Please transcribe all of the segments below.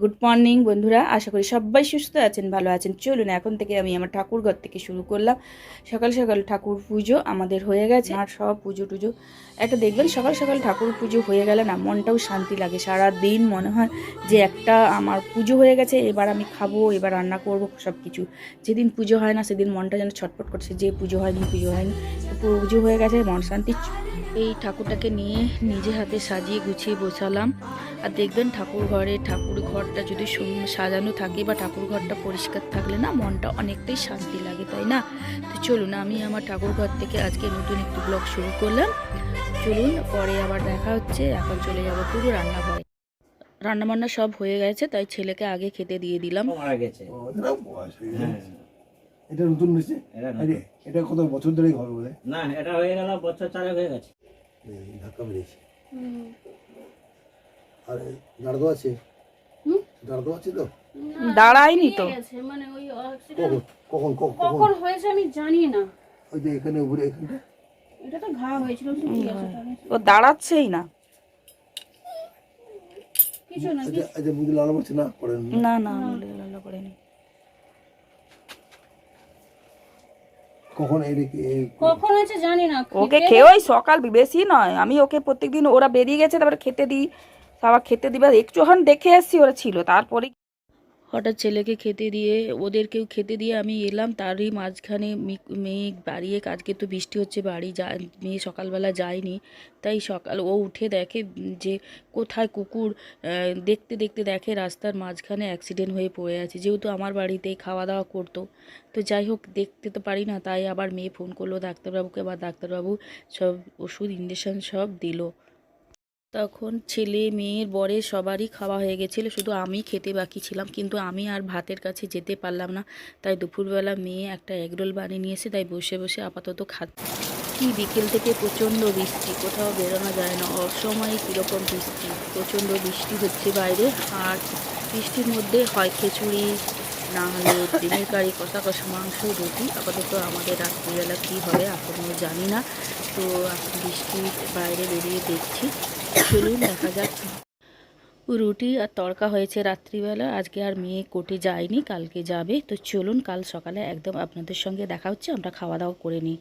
Good morning বন্ধুরা। আশা করি সবাই সুস্থ আছেন, ভালো আছেন। চলুন এখন থেকে আমি আমার ঠাকুর ঘর থেকে শুরু করলাম। সকাল সকাল ঠাকুর পুজো আমাদের হয়ে গেছে। আর সব পুজো টুজো, একটা দেখবেন, সকাল সকাল ঠাকুর পুজো হয়ে গেলে না, মনটাও শান্তি লাগে। সারা দিন মনে হয় যে একটা আমার পুজো হয়ে গেছে, এবার আমি খাব, এবার রান্না করব সব কিছু যেদিন পুজো হয় না, সেদিন মনটা যেন ছটফট করছে, যে পুজো হয়নি পুজো হয়নি। পুজো হয়ে গেছে, মন শান্তি এই ঠাকুরটাকে নিয়ে নিজে হাতে সাজিয়ে গুছিয়ে বসালাম। আর দেখবেন ঠাকুর ঘরে ঠাকুর ঘরটা যদি সাজানো থাকে বা ঠাকুর ঘরটা পরিষ্কার থাকলে না মনটা অনেকটাই শান্তি লাগে তাই না? তো চলুন আমি আমার ঠাকুর ঘর থেকে আজকে নতুন একটু ব্লগ শুরু করলাম। চলুন পরে আবার দেখা হচ্ছে। এখন চলে যাব পুরো রান্নাঘরে। রান্নাবান্না সব হয়ে গেছে তাই ছেলেকে আগে খেতে দিয়ে দিলাম। হয়ে। গেছে। এটা নতুন এটা নতুন। আরে, এটা কত বছর ধরে ঘর বলে না এটা হয়ে গেল বছর চারেক হয়ে গেছে। ধাক্কা মেরেছে আর দাঁড়াতো আছে। দাঁড়াতো আছে তো? দাঁড়ায়নি তো। মানে ওই কখন? কখন কখন হয়েছে আমি জানি না। ওই যে এখানে উপরে এখানটা? এটা তো ঘা হয়েছিল। ও দাঁড়াচ্ছেই না। কিছু না আচ্ছা আচ্ছা বুঝতে লাল না করেন না না লালা করেনি কখন কখন হয়েছে জানি না ওকে খেয়ে ওই সকাল বেশি নয়। আমি ওকে প্রত্যেকদিন ওরা বেরিয়ে গেছে তারপরে খেতে দিই আবার খেতে দিবে একটু যখন দেখে এসছি ওরা ছিল। তারপরে হঠাৎ ছেলেকে খেতে দিয়ে, ওদেরকেও খেতে দিয়ে আমি এলাম। তারই মাঝখানে মেয়ে বাড়িয়ে আজকে তো বৃষ্টি হচ্ছে বাড়ি, যা, মেয়ে সকালবেলা যায়নি। তাই সকাল, ও উঠে দেখে যে কোথায় কুকুর দেখতে দেখতে দেখে রাস্তার মাঝখানে অ্যাক্সিডেন্ট হয়ে পড়ে আছে। যেহেতু আমার বাড়িতেই খাওয়া দাওয়া করতো। তো যাই হোক, দেখতে তো পারি না, তাই আবার মেয়ে ফোন করল ডাক্তারবাবুকে বা ডাক্তারবাবু সব ওষুধ ইঞ্জেকশন সব দিল। তখন ছেলে মেয়ের বরের সবারই খাওয়া হয়ে গেছিল। শুধু আমি খেতে বাকি ছিলাম, কিন্তু আমি আর ভাতের কাছে যেতে পারলাম না। তাই দুপুরবেলা মেয়ে একটা এগরোল বানিয়ে নিয়েছে তাই বসে বসে আপাতত খাচ্ছি। কি বিকেল থেকে প্রচণ্ড বৃষ্টি, কোথাও বেরোনো যায় না। অসময়ে কীরকম বৃষ্টি? প্রচণ্ড বৃষ্টি হচ্ছে বাইরে। আর বৃষ্টির মধ্যে হয় খিচুড়ি, না হলে ডিমের কারি কষা কষা মাংস, রুটি। আপাতত আমাদের রাত্রিবেলা কী হবে এখনও জানি না। তো বৃষ্টির বাইরে বেরিয়ে দেখছি। চলুন দেখা যাক রুটি আর তড়কা হয়েছে রাত্রিবেলা। আজকে আর মেয়ে কোটে যায়নি, কালকে যাবে। তো চলুন, কাল সকালে একদম আপনাদের সঙ্গে দেখা হচ্ছে, আমরা খাওয়া দাওয়া করে নিই।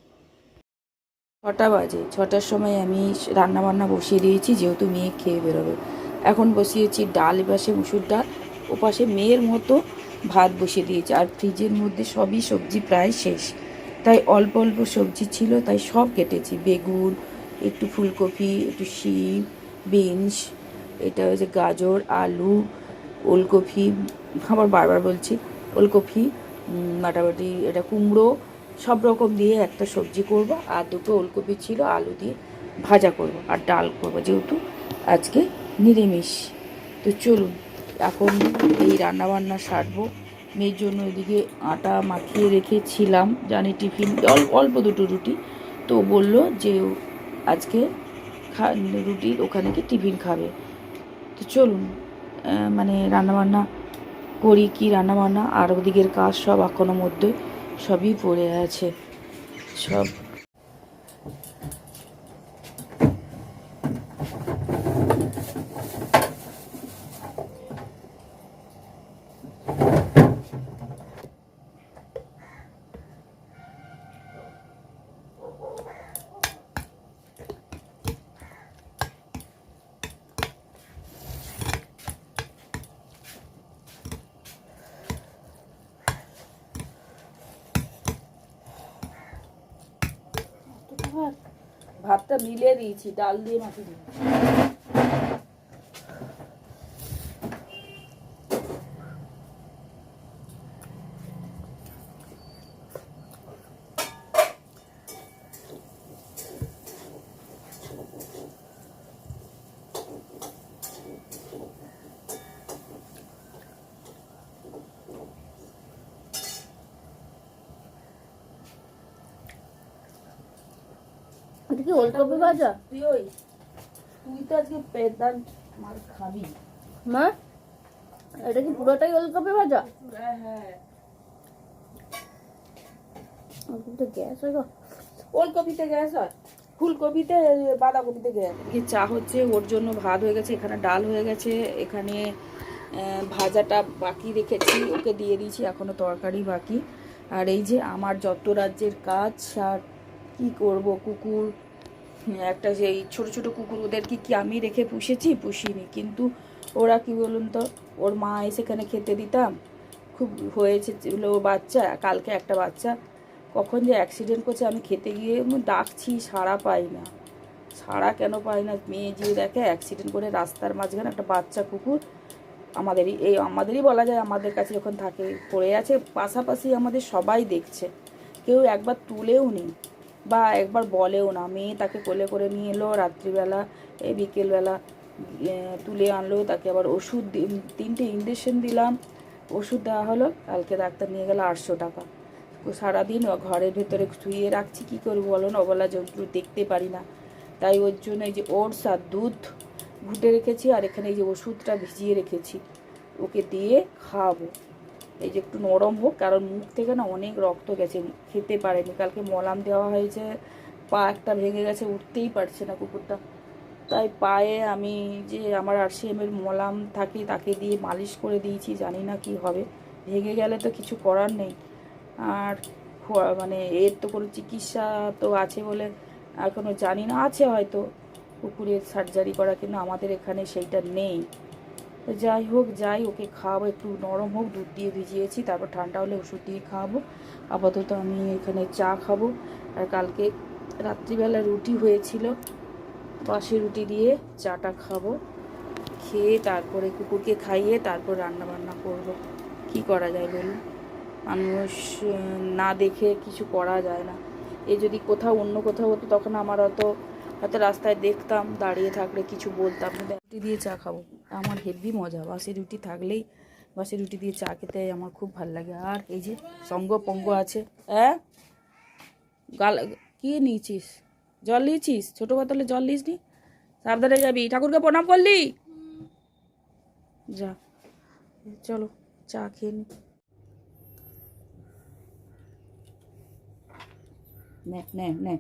ছটা বাজে। ছটার সময় আমি রান্না বান্না বসিয়ে দিয়েছি, যেহেতু মেয়ে খেয়ে বেরোবে। এখন বসিয়েছি ডাল, এপাশে মুসুর ডাল, ওপাশে মেয়ের মতো ভাত বসিয়ে দিয়েছি। আর ফ্রিজের মধ্যে সবই সবজি প্রায় শেষ। তাই অল্প অল্প সবজি ছিল, তাই সব কেটেছি। বেগুন, একটু ফুলকপি, একটু শিম বিনস, এটা হচ্ছে গাজর, আলু, ওলকপি, আবার বারবার বলছি, ওলকপি মোটামুটি এটা কুমড়ো, সব রকম দিয়ে একটা সবজি করব, আর দুটো ওলকপি ছিল, আলু দিয়ে ভাজা করব, আর ডাল করব, যেহেতু আজকে নিরামিষ। তো চলুন, এখন এই রান্নাবান্না সারবো। মেয়ের জন্য এদিকে আটা মাখিয়ে রেখেছিলাম, জানি টিফিন অল্প দুটো রুটি। তো বলল যে আজকে রুটির ওখানে কি টিফিন খাবে? তো চলুন মানে রান্নাবান্না করি কি রান্নাবান্না, আর ওদিকের কাজ সব এখনও মধ্যে সবই পড়ে আছে। সব ভাতটা মিলে দিয়েছি ডাল দিয়ে মাখিয়ে দিয়েছি। এটা কি ওলকপি ভাজা? তুই ওই তুই তো আজকে পেদান মার খাবি। মা এটা কি পুরোটাই ওলকপি ভাজা? হ্যাঁ হ্যাঁ। ওলকপিতে গ্যাস হয় গো। ওলকপিতে গ্যাস হয়? ফুলকপিতে বাঁধাকপিতে গ্যাস চা হচ্ছে ওর জন্য ভাত হয়ে গেছে এখানে ডাল হয়ে গেছে এখানে ভাজাটা বাকি রেখেছি ওকে দিয়ে দিয়েছি এখনও তরকারি বাকি। আর এই যে আমার যত রাজ্যের কাজ আর কি করব কুকুর? একটা সেই ছোট ছোট কুকুর ওদেরকে কি আমি রেখে পুষেছি? পুষিনি। কিন্তু ওরা কি বলুন তো, ওর মা এসে এখানে খেতে দিতাম। খুব হয়েছে ছিল বাচ্চা, কালকে একটা বাচ্চা। কখন যে অ্যাক্সিডেন্ট করছে, আমি খেতে গিয়ে ডাকছি, সাড়া পাই না। সাড়া কেন পাই না? মেয়ে গিয়ে দেখে অ্যাক্সিডেন্ট করে রাস্তার মাঝখানে একটা বাচ্চা কুকুর আমাদেরই, এই আমাদেরই বলা যায়, আমাদের কাছে যখন থাকে, পড়ে আছে, পাশাপাশি আমাদের সবাই দেখছে। কেউ একবার তুলেও নেই। বা একবার বলেও না। মেয়ে তাকে কোলে করে নিয়ে এলো, রাত্রিবেলা, এই বিকেলবেলা তুলে আনলো, তাকে আবার ওষুধ তিনটে ইঞ্জেকশন দিলাম। ওষুধ দেওয়া হলো, কালকে ডাক্তার নিয়ে গেল আটশো টাকা। সারাদিন ঘরের ভেতরে শুয়ে রাখছি, কী করব বলো না? অবলা জন্তু দেখতে পারি না। তাই ওর জন্য এই যে ওটস আর দুধ ঘুটে রেখেছি, আর এখানে এই যে ওষুধটা ভিজিয়ে রেখেছি। ওকে দিয়ে খাওয়াবো। এই যে একটু নরম হোক, কারণ মুখ থেকে না অনেক রক্ত গেছে, খেতে পারেনি। কালকে মলাম দেওয়া হয়েছে, পা একটা ভেঙে গেছে, উঠতেই পারছে না কুকুরটা। তাই পায়ে আমি যে আমার আরসিএম এর মলাম থাকে, তাকে দিয়ে মালিশ করে দিয়েছি, জানি না কি হবে। ভেঙে গেলে তো কিছু করার নেই। আর মানে এর তো কোনো চিকিৎসা তো আছে বলে এখনও জানি না, আছে হয়তো। কুকুরের সার্জারি করা, কিন্তু আমাদের এখানে সেইটা নেই। তো যাই হোক, যাই, ওকে খাওয়াবো, একটু নরম হোক, দুধ দিয়ে ভিজিয়েছি, তারপর ঠান্ডা হলে ওষুধ দিয়ে খাওয়াবো। আপাতত আমি এখানে চা খাব। আর কালকে রাত্রিবেলা রুটি হয়েছিল বাসি রুটি দিয়ে চাটা খাব। খেয়ে তারপরে কুকুরকে খাইয়ে তারপর রান্না বান্না করব। কি করা যায় বলুন? মানুষ না দেখে কিছু করা যায় না। এ যদি কোথাও অন্য কোথাও হতো, তখন আমার অত হয়তো রাস্তায় দেখতাম, দাঁড়িয়ে থাকলে কিছু বলতাম। রুটি দিয়ে চা খাব। আমার হেভি মজা। বাসি রুটি থাকলেই বাসি রুটি দিয়ে চা খেতে আমার খুব ভালো লাগে। আর এই যে সঙ্গ পঙ্গ আছে হ্যাঁ? গাল, কি নিয়েছিস? জল নিয়েছিস? ছোটো বোতলে জল নিস নি সাবধানে যাবি। ঠাকুরকে প্রণাম করলি? যা, চলো চা খেয়ে নি। নে নে নে।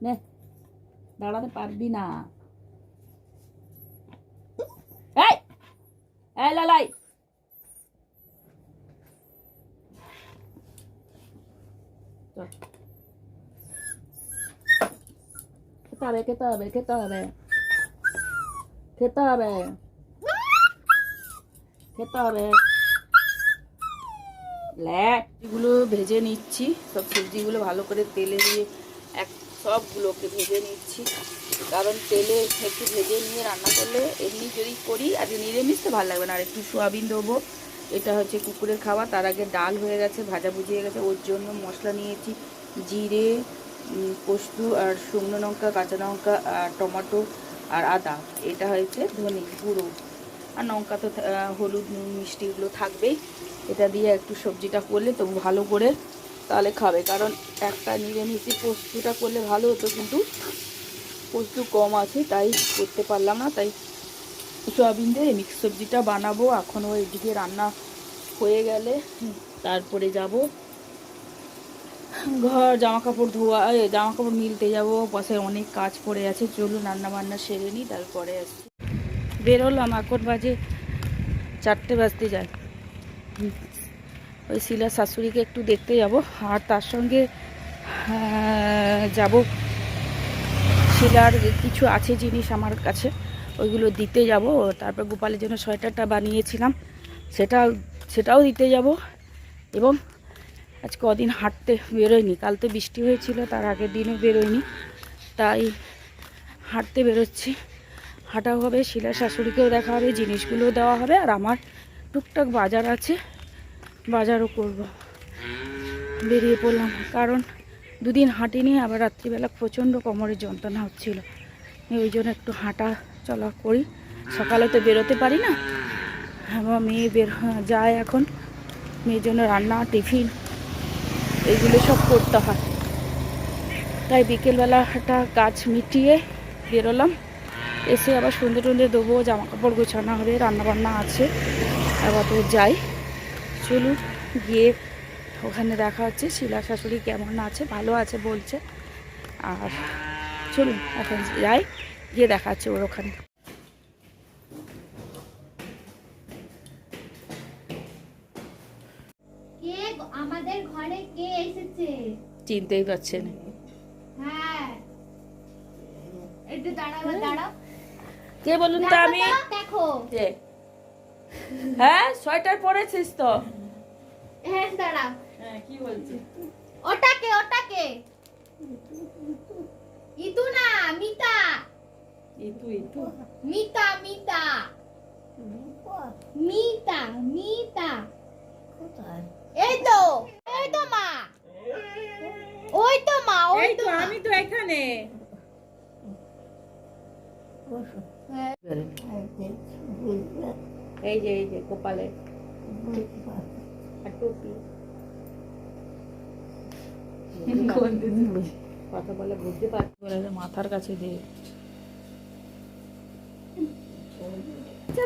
নে, দাঁড়াতে পারবি না। লালাই। খেতে হবে খেতে হবে খেতে হবে। খেতে হবে। খেতে হবে। ল্যাক এগুলো ভেজে নিচ্ছি, সব সবজিগুলো ভালো করে তেলে দিয়ে সবগুলোকে ভেজে নিচ্ছি। কারণ তেলে একটু ভেজে নিয়ে রান্না করলে এমনি যদি করি আজকে নিরামিষ তো ভালো লাগবে না। আর একটু সোয়াবিন দেবো। এটা হচ্ছে কুকুরের খাবার। তার আগে ডাল হয়ে গেছে, ভাজা ভুজি হয়ে গেছে। ওর জন্য মশলা নিয়েছি। জিরে পোস্ত আর শুকনো লঙ্কা, কাঁচা লঙ্কা আর টমেটো আর আদা। এটা হয়েছে ধনে গুঁড়ো। আর লঙ্কা তো হলুদ, নুন মিষ্টিগুলো থাকবেই। এটা দিয়ে একটু সবজিটা করলে তো ভালো করে তাহলে খাবে। কারণ একটা নিরামিষি পোস্তটা করলে ভালো হতো, কিন্তু পোস্ত কম আছে, তাই করতে পারলাম না। তাই সোয়াবিন দিয়ে মিক্স সবজিটা বানাবো। এখনও এদিকে রান্না হয়ে গেলে তারপরে যাব। ঘর জামা কাপড় ধোয়া জামা কাপড় মিলতে যাব। পাশে অনেক কাজ পড়ে আছে। চলুন রান্না বান্না সেরে নিই, তারপরে আসছি। বেরোলাম, এখন বাজে চারটে বাজতে যায়। ওই শিলা শাশুড়িকে একটু দেখতে যাব। আর তার সঙ্গে যাব। শিলার কিছু আছে জিনিস আমার কাছে, ওইগুলো দিতে যাব। তারপর গোপালের জন্য সোয়েটারটা বানিয়েছিলাম, সেটাও সেটাও দিতে যাব। এবং আজ কদিন হাঁটতে বেরোয়নি। কাল তো বৃষ্টি হয়েছিল, তার আগের দিনও বেরোয়নি। তাই হাঁটতে বেরোচ্ছি। হাঁটাও হবে, শিলা শাশুড়িকেও দেখা হবে, জিনিসগুলোও দেওয়া হবে, আর আমার টুকটাক বাজার আছে। বাজারও করব। বেরিয়ে পড়লাম। কারণ দুদিন হাঁটিনি, আবার রাত্রিবেলা প্রচণ্ড কোমরের যন্ত্রণা হচ্ছিল। ওই জন্য একটু হাঁটা চলা করি। সকালে তো বেরোতে পারি না। আমার মেয়ে বের যায় এখন। মেয়ের জন্য রান্না, টিফিন, এগুলো সব করতে হয়। তাই বিকেলবেলা একটা কাজ মিটিয়ে বেরোলাম। এসে আবার সন্ধে টন্ধে দেবো জামা কাপড় গোছানো হবে, রান্নাবান্না আছে। আবার তো যাই। চলুন গিয়ে ওখানে দেখা হচ্ছে। শিলা শাশুড়ি কেমন আছে? ভালো আছে বলছে। আর চলুন এখন যাই গিয়ে দেখা হচ্ছে ওর ওখানে। আমাদের ঘরে কে এসেছে? চিনতেই পারছেন হ্যাঁ। একটু দাঁড়াও দাঁড়াও। কে বলুন তো আমি? দেখো। হ্যাঁ সোয়েটার পরেছিস তো। হ্যাঁ দাঁড়াও হ্যাঁ কি বলছিস ওটাকে ওটাকে। ইতু না মিতা। ইতু ইতু। মিতা মিতা। মিতা মিতা। এই তো এই তো মা। ওই তো মা ওই তো আমি তো এখানে। হ্যাঁ। এই যে এই যে কপালে। আর টুপি। কথা বলে বুঝতে পারছি বলে মাথার কাছে দিয়ে।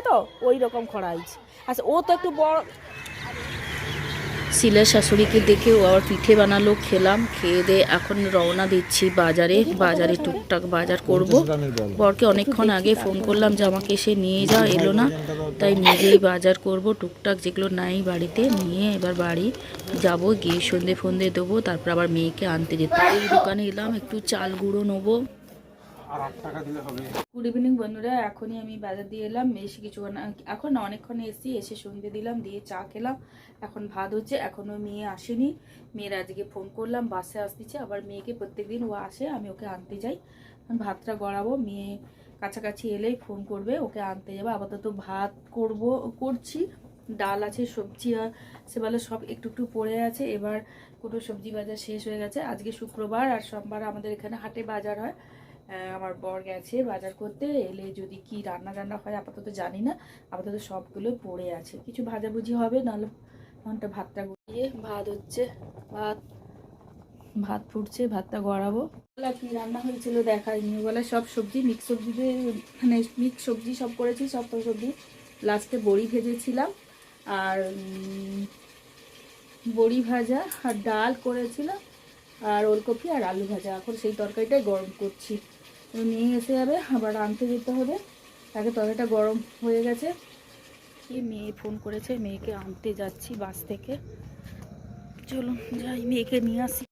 তো ওই রকম খড়াইছে। আচ্ছা ও তো একটু বড় শিলার শাশুড়িকে দেখে ও আবার পিঠে বানালো, খেলাম, খেয়ে দিয়ে এখন রওনা দিচ্ছি বাজারে বাজারে টুকটাক বাজার করব। বরকে অনেকক্ষণ আগে ফোন করলাম যে আমাকে এসে নিয়ে যাও এলো না, তাই নিজেই বাজার করব, টুকটাক যেগুলো নাই বাড়িতে নিয়ে এবার বাড়ি যাব, গিয়ে সন্ধে ফন্দে দেবো, তারপর আবার মেয়েকে আনতে যেতে। দোকানে এলাম, একটু চাল গুঁড়ো নেব। গুড ইভিনিং বন্ধুরা, এখনই আমি বাজার দিয়ে এলাম এসে কিছু এখন অনেকক্ষণ এসেছি, এসে সন্ধে দিলাম, দিয়ে চা খেলাম। এখন ভাত হচ্ছে এখনও মেয়ে আসেনি। মেয়ের আজকে ফোন করলাম, বাসে আসতেছে, আবার মেয়েকে প্রত্যেকদিন ও আসে, আমি ওকে আনতে যাই। ভাতটা গড়াবো, মেয়ে কাছাকাছি এলেই ফোন করবে, ওকে আনতে যাব। আপাতত ভাত করব, করছি, ডাল আছে, সবজি আর সেবেলা সব একটু একটু পড়ে আছে, এবার কোনো সবজি বাজার শেষ হয়ে গেছে। আজকে শুক্রবার আর সোমবার আমাদের এখানে হাটে বাজার হয়। আমার বর গেছে বাজার করতে, এলে যদি কি রান্না টান্না হয় আপাতত জানি না, আপাতত সবগুলো পড়ে আছে। কিছু ভাজাভুজি হবে, নাহলে ঘণ্টা ভাতটা গড়িয়ে ভাত হচ্ছে, ভাত ভাত ফুটছে, ভাতটা গড়াবো। বলা কি রান্না হয়েছিল দেখাইনি, বলে সব সবজি মিক্স সবজিতে মানে মিক্স সবজি সব করেছি, সব সবজি। লাস্টে বড়ি ভেজেছিলাম, আর বড়ি ভাজা আর ডাল করেছিলাম, আর ওলকপি আর আলু ভাজা। এখন সেই তরকারিটাই গরম করছি। নিয়ে এসে যাবে আবার আনতে যেতে হবে। আগে তরকারিটা গরম হয়ে গেছে। কি মেয়ে ফোন করেছে, মেয়েকে আনতে যাচ্ছি বাস থেকে। চলুন যাই, মেয়েকে নিয়ে আসি।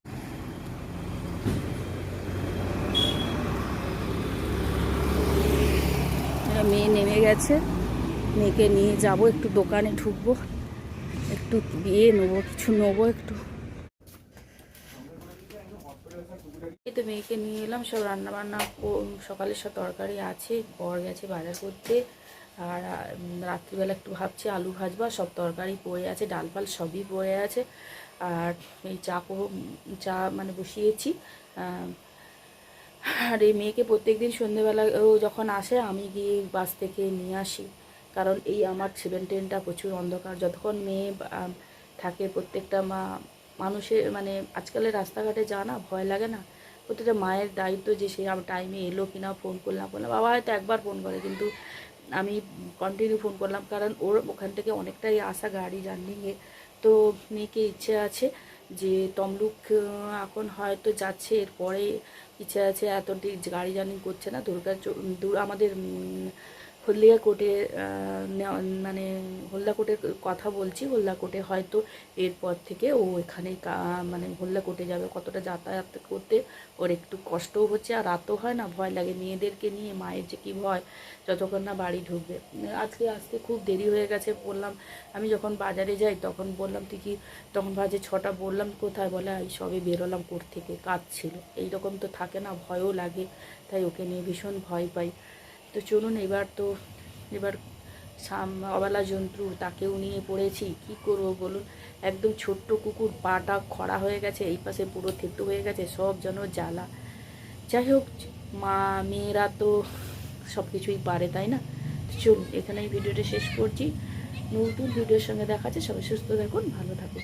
মেয়ে নেমে গেছে। মেয়েকে নিয়ে যাব, একটু দোকানে ঢুকবো। একটু বিয়ে নেব, কিছু নেব একটু এই তো মেয়েকে নিয়ে এলাম, সব রান্না বান্না সকালের সব তরকারি আছে, বর গেছে বাজার করতে। আর রাত্রিবেলা একটু ভাবছি আলু ভাজবা, সব তরকারি পড়ে আছে, ডাল ফাল সবই পড়ে আছে। আর এই চা চা মানে বসিয়েছি। আর এই মেয়েকে প্রত্যেকদিন সন্ধেবেলা ও যখন আসে, আমি গিয়ে বাস থেকে নিয়ে আসি। কারণ এই আমার সেভেন টেনটা প্রচুর অন্ধকার। যতক্ষণ মেয়ে থাকে প্রত্যেকটা মা, মানুষের মানে আজকালের রাস্তাঘাটে যা না, ভয় লাগে না। প্রত্যেকটা মায়ের দায়িত্ব যে সে টাইমে এলো কিনা ফোন করলাম করলাম বাবা, হয়তো একবার ফোন করে। কিন্তু আমি কন্টিনিউ ফোন করলাম কারণ ওর ওখান থেকে অনেকটাই আসা গাড়ি জার্নিংয়ে তো মেয়েকে ইচ্ছে আছে যে তমলুক এখন হয়তো যাচ্ছে, এরপরে ইচ্ছে আছে এত গাড়ি জার্নিং করছে না। দুর্গা আমাদের হলদিয়া কোর্টে মানে হলদা কোর্টের কথা বলছি হলদা কোর্টে হয়তো এরপর থেকে ও এখানে মানে হলদা কোর্টে যাবে। কতটা যাতায়াত করতে ওর একটু কষ্টও হচ্ছে আর রাতও হয় না, ভয় লাগে। মেয়েদেরকে নিয়ে মায়ের যে কী ভয়, যতক্ষণ না বাড়ি ঢুকবে। আজকে আসতে খুব দেরি হয়ে গেছে, বললাম, আমি যখন বাজারে যাই তখন বললাম, তুই কি তখন বাজে ছটা, বললাম, কোথায়? বলে আমি সবে বেরোলাম কোর্ট থেকে কাজ ছিল এইরকম তো থাকে না, ভয়ও লাগে। তাই ওকে নিয়ে ভীষণ ভয় পাই। তো চলুন এবার তো, এবার অবেলা জন্তু তাকেও নিয়ে পড়েছি। কি করব বলুন? একদম ছোট্ট কুকুর, পাটা খরা হয়ে গেছে, এই পাশে পুরো থেতু হয়ে গেছে, সব যেন জ্বালা। যাই হোক, মা, মেয়েরা তো সব কিছুই পারে, তাই না? চলুন এখানে এই ভিডিওটা শেষ করছি। নতুন ভিডিওর সঙ্গে দেখাচ্ছে সবাই সুস্থ থাকুন, ভালো থাকুন।